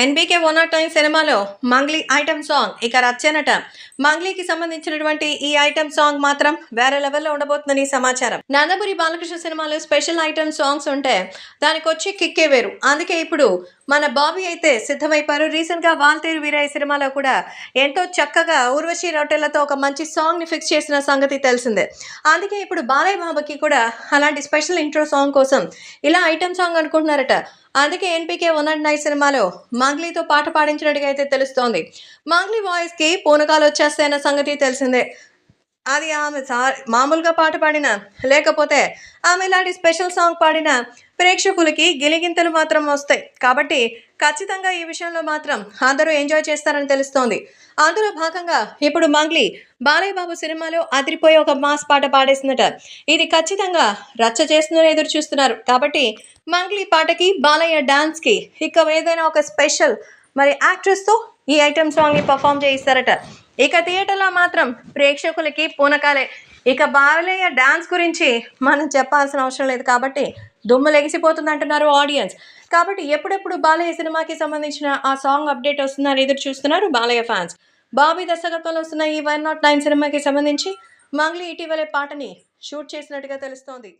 NBK one not nine సినిమాలో Mangli item song ఇక రచ్చనట. మంగ్లీకి సంబంధించినటువంటి ఈ ఐటమ్ సాంగ్ మాత్రం వేరే లెవెల్లో ఉండబోతుందని సమాచారం. నందపురి బాలకృష్ణ సినిమాలో స్పెషల్ ఐటమ్ సాంగ్స్ ఉంటే దానికి వచ్చి కిక్కే వేరు. అందుకే ఇప్పుడు మన బాబీ అయితే సిద్ధమైపోయారు. రీసెంట్గా వాల్తేరు వీరయ్య సినిమాలో కూడా ఎంతో చక్కగా ఊర్వశి రొట్టెలతో ఒక మంచి సాంగ్ని ఫిక్స్ చేసిన సంగతి తెలిసిందే. అందుకే ఇప్పుడు బాలయ్య బాబాకి కూడా అలాంటి స్పెషల్ ఇంట్రో సాంగ్ కోసం ఇలా ఐటమ్ సాంగ్ అనుకుంటున్నారట. అందుకే ఎన్పీకే వన్ అండ్ నైన్ సినిమాలో మాంగ్లీతో పాట పాడించినట్టుగా అయితే తెలుస్తోంది. మాంగ్లీ వాయిస్కి పూనకాలు వచ్చేస్తాయన్న సంగతి తెలిసిందే. అది ఆమె సా మామూలుగా పాట పాడినా లేకపోతే ఆమె ఇలాంటి స్పెషల్ సాంగ్ పాడిన ప్రేక్షకులకి గిలిగింతలు మాత్రం వస్తాయి. కాబట్టి ఖచ్చితంగా ఈ విషయంలో మాత్రం అందరూ ఎంజాయ్ చేస్తారని తెలుస్తోంది. అందులో భాగంగా ఇప్పుడు మంగ్లీ బాలయ్య బాబు సినిమాలో అదిరిపోయి ఒక మాస్ పాట పాడేసిందట. ఇది ఖచ్చితంగా రచ్చ చేస్తుందని ఎదురు చూస్తున్నారు. కాబట్టి మంగ్లీ పాటకి బాలయ్య డాన్స్కి ఇక ఏదైనా ఒక స్పెషల్ మరి యాక్ట్రెస్తో ఈ ఐటమ్ సాంగ్ని పర్ఫామ్ చేయిస్తారట. ఇక థియేటర్లో మాత్రం ప్రేక్షకులకి పూనకాలే. ఇక బాలయ్య డాన్స్ గురించి మనం చెప్పాల్సిన అవసరం లేదు కాబట్టి దుమ్ము లెగిసిపోతుంది అంటున్నారు ఆడియన్స్ కాబట్టి ఎప్పుడెప్పుడు బాలయ్య సినిమాకి సంబంధించిన ఆ సాంగ్ అప్డేట్ వస్తుందని ఎదురు చూస్తున్నారు బాలయ్య ఫ్యాన్స్ బాబీ దర్శకత్వంలో వస్తున్న ఈ వన్ నాట్ నైన్ సినిమాకి సంబంధించి మంగ్లీ ఇటీవలే పాటని షూట్ చేసినట్టుగా తెలుస్తోంది.